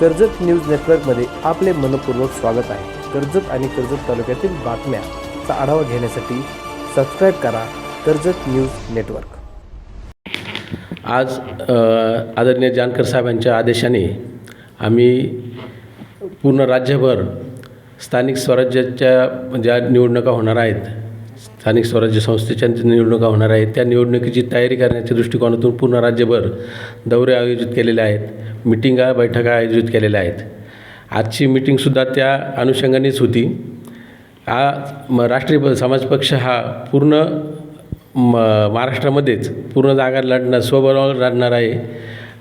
Karjat news नेटवर्कमध्ये आपले मनपूर्वक स्वागत आहे. कर्जत आणि कर्जत तालुक्यातील बातम्याचा आढावा घेण्यासाठी सबस्क्राईब करा कर्जत न्यूज नेटवर्क. आज आदरणीय जानकर साहेबांच्या आदेशाने आम्ही पूर्ण राज्यभर स्थानिक स्वराज्याच्या ज्या निवडणुका होणार आहेत स्थानिक स्वराज्य संस्थेच्या निवडणुका होणार आहेत. त्या निवडणुकीची तयारी करण्याच्या दृष्टिकोनातून पूर्ण राज्यभर दौरे आयोजित केलेले आहेत. मिटिंगा बैठका आयोजित केलेल्या आहेत. आजची मिटिंगसुद्धा त्या अनुषंगानेच होती. हा म राष्ट्रीय समाज पक्ष हा पूर्ण म महाराष्ट्रामध्येच पूर्ण जागा लढणार स्वबळावर लढणार आहे.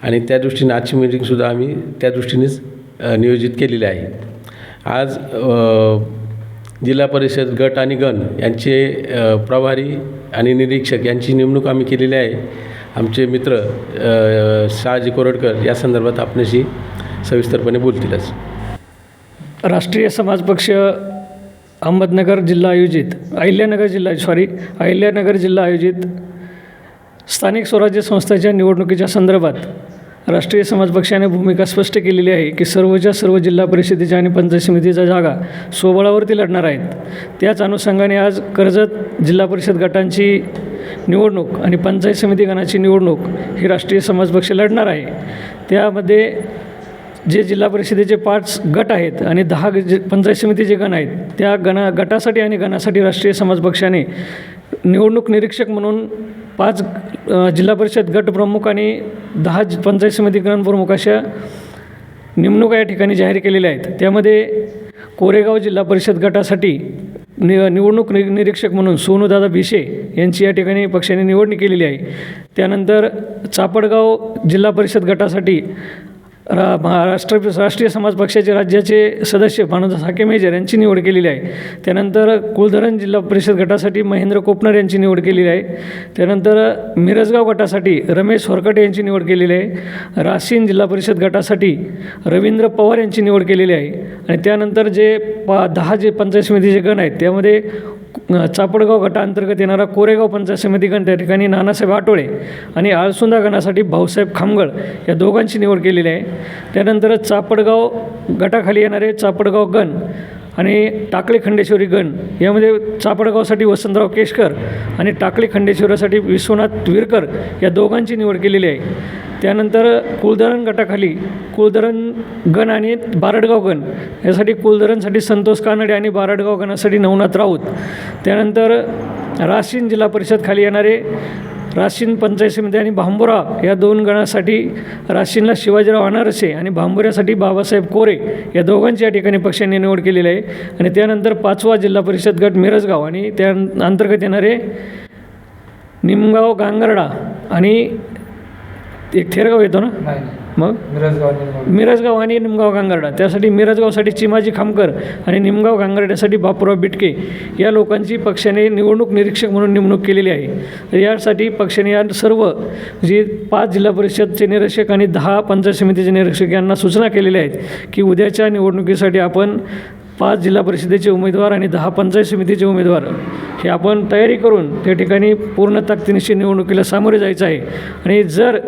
आणि त्या दृष्टीने आजची मिटिंगसुद्धा आम्ही त्या दृष्टीनेच नियोजित केलेली आहे. आज जिल्हा परिषद गट आणि गण यांचे प्रभारी आणि निरीक्षक यांची नेमणूक आम्ही केलेली आहे. आमचे मित्र शहाजी कोरडकर या संदर्भात आपल्याशी सविस्तरपणे बोलतीलच. राष्ट्रीय समाज पक्ष अहमदनगर जिल्हा आयोजित अहिल्यानगर जिल्हा सॉरी अहिल्यानगर जिल्हा आयोजित स्थानिक स्वराज्य संस्थेच्या निवडणुकीच्या संदर्भात राष्ट्रीय समाज पक्षाने भूमिका स्पष्ट केलेली आहे की सर्वच्या सर्व जिल्हा परिषदेच्या आणि पंचायत समितीच्या जागा स्वबळावरती लढणार आहेत. त्याच अनुषंगाने आज कर्जत जिल्हा परिषद गटांची निवडणूक आणि पंचायत समिती गणाची निवडणूक ही राष्ट्रीय समाज पक्ष लढणार आहे. त्यामध्ये जे जिल्हा परिषदेचे पाच गट आहेत आणि दहा ग- जे पंचायत समितीचे गण आहेत त्या गणा गटासाठी आणि गणासाठी राष्ट्रीय समाज पक्षाने निवडणूक निरीक्षक म्हणून पाच जिल्हा परिषद गट प्रमुख आणि दहा पंचायत समिती गण प्रमुख अशा नेमणुका या ठिकाणी जाहीर केलेल्या आहेत. त्यामध्ये कोरेगाव जिल्हा परिषद गटासाठी नि निवडणूक नि निरीक्षक म्हणून सोनूदादा भिशे यांची या ठिकाणी पक्षाने निवडणी केलेली आहे. त्यानंतर चापडगाव जिल्हा परिषद गटासाठी रा महाराष्ट्र राष्ट्रीय समाज पक्षाचे राज्याचे सदस्य भानुदास हाके मेजर यांची निवड केलेली आहे. त्यानंतर कुलधरण जिल्हा परिषद गटासाठी महेंद्र कोपनर यांची निवड केलेली आहे. त्यानंतर मिरजगाव गटासाठी रमेश होरकटे यांची निवड केलेली आहे. राशीन जिल्हा परिषद गटासाठी रवींद्र पवार यांची निवड केलेली आहे. आणि त्यानंतर जे पा दहा जे पंचायत समितीचे गण आहेत त्यामध्ये चापडगाव गटाअंतर्गत येणारा कोरेगाव पंचायत समिती गण त्या ठिकाणी नानासाहेब आटोळे आणि आळसुंदा गणासाठी भाऊसाहेब खामगळ या दोघांची निवड केलेली आहे. त्यानंतर चापडगाव गटाखाली येणारे चापडगाव गण आणि टाकळी खंडेश्वरी गण यामध्ये चापडगावसाठी वसंतराव केशकर आणि टाकळी खंडेश्वरासाठी विश्वनाथ विरकर या दोघांची निवड केलेली आहे. त्यानंतर कुलधरण गटाखाली कुलधरण गण आणि बारडगाव गण यासाठी कुलधरणसाठी संतोष कानडे आणि बारडगाव गणासाठी नवनाथ राऊत. त्यानंतर राशीन जिल्हा परिषद खाली येणारे राशीन पंचायत समिती आणि भांबुरा या दोन गणासाठी राशीनला शिवाजीराव अनारसे आणि भांबुऱ्यासाठी बाबासाहेब कोरे या दोघांची या ठिकाणी पक्षाने निवड केलेली आहे. आणि त्यानंतर पाचवा जिल्हा परिषद गट मिरजगाव आणि त्या अंतर्गत येणारे निमगाव गांगर्डा आणि एक थेरगाव येतो ना? मग? मिरजगाव आणि निमगाव गांगर्डा. त्यासाठी मिरजगावसाठी चिमाजी खामकर आणि निमगाव गांगर्ड्यासाठी बापूराव बिटके या लोकांची पक्षाने निवडणूक निरीक्षक म्हणून नेमणूक केलेली आहे. तर यासाठी पक्षाने या सर्व जे पाच जिल्हा परिषदचे निरीक्षक आणि दहा पंचायत समितीचे निरीक्षक यांना सूचना केलेल्या आहेत की उद्याच्या निवडणुकीसाठी आपण पाच जिल्हा परिषदेचे उमेदवार आणि दहा पंचायत समितीचे उमेदवार. हे आपण तयारी करून त्या ठिकाणी पूर्ण ताकदीनिशी निवडणुकीला सामोरे जायचं आहे. आणि जर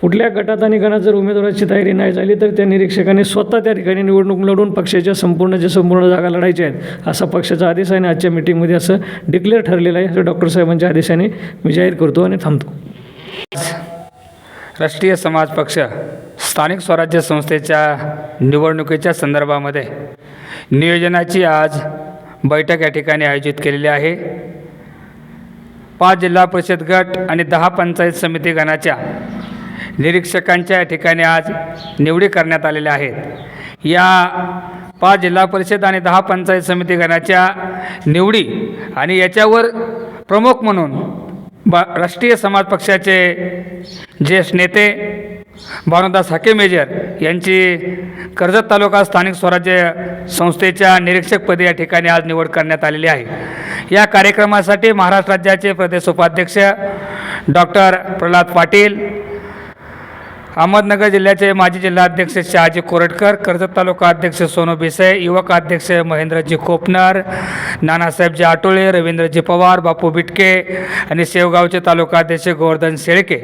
कुठल्या गटात आणि गणात जर उमेदवाराची तयारी नाही झाली तर त्या निरीक्षकाने स्वतः त्या ठिकाणी निवडणूक लढून पक्षाच्या संपूर्ण जे संपूर्ण जागा लढायच्या आहेत असा पक्षाचा आदेश आहे. आणि आजच्या मिटिंगमध्ये असं डिक्लेअर ठरलेलं आहे असं डॉक्टर साहेबांच्या आदेशाने मी जाहीर करतो आणि थांबतो. राष्ट्रीय समाज पक्ष स्थानिक स्वराज्य संस्थेच्या निवडणुकीच्या संदर्भामध्ये नियोजनाची आज बैठक या ठिकाणी आयोजित केलेली आहे. पाच जिल्हा परिषद गट आणि दहा पंचायत समिती गणाच्या निरीक्षकांच्या या ठिकाणी आज निवडी करण्यात आलेल्या आहेत. या पाच जिल्हा परिषद आणि दहा पंचायत समिती गणाच्या निवडी आणि याच्यावर प्रमुख म्हणून बा राष्ट्रीय समाज पक्षाचे ज्येष्ठ नेते भानुदास हाके मेजर यांची कर्जत तालुका स्थानिक स्वराज्य संस्थेच्या निरीक्षकपदी या ठिकाणी आज निवड करण्यात आलेली आहे. या कार्यक्रमासाठी महाराष्ट्र राज्याचे प्रदेश उपाध्यक्ष डॉक्टर प्रल्हाद पाटील अहमदनगर जिल्ह्याचे माजी जिल्हाध्यक्ष शहाजी कोरटकर कर्जत तालुका अध्यक्ष सोनू बिसे युवक अध्यक्ष महेंद्रजी कोपनर नानासाहेबजी आटोळे रवींद्रजी पवार बापू बिटके आणि शेवगावचे तालुका अध्यक्ष गोवर्धन शेळके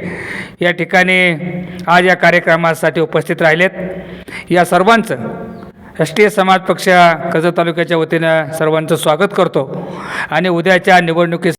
या ठिकाणी आज या कार्यक्रमासाठी उपस्थित राहिलेत. या सर्वांचं राष्ट्रीय समाज पक्ष कर्जत तालुक्याच्या वतीनं सर्वांचं स्वागत करतो आणि उद्याच्या निवडणुकीस